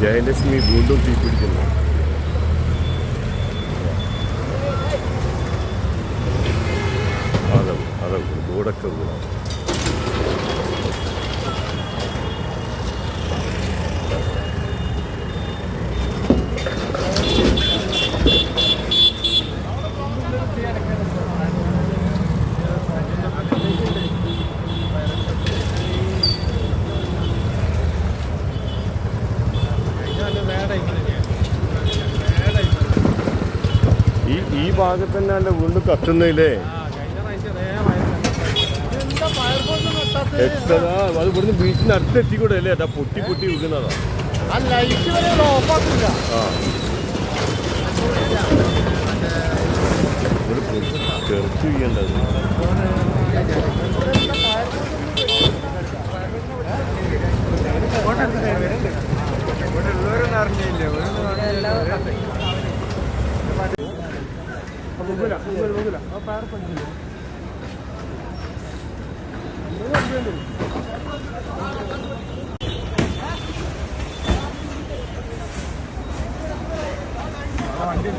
ജയലക്ഷ്മി വീണ്ടും തീപിടിക്കുന്നു അതെ അതും റോഡൊക്കെ വീണു. ഈ ഈ ഭാഗത്ത് തന്നെ അല്ല വീണ്ടും കത്തുന്നില്ലേ എത്തതാ അത് ഇവിടുന്ന് ബീച്ചിന് അടുത്ത് എത്തിക്കൂടെ അല്ലേ അതാ പൊട്ടി പൊട്ടി വീഴുന്നതാ. ആ ലൈറ്റ് വരെ ഓഫാക്കില്ല ആ തെറിച്ച് ചെയ്യേണ്ടത് വണ്ടി.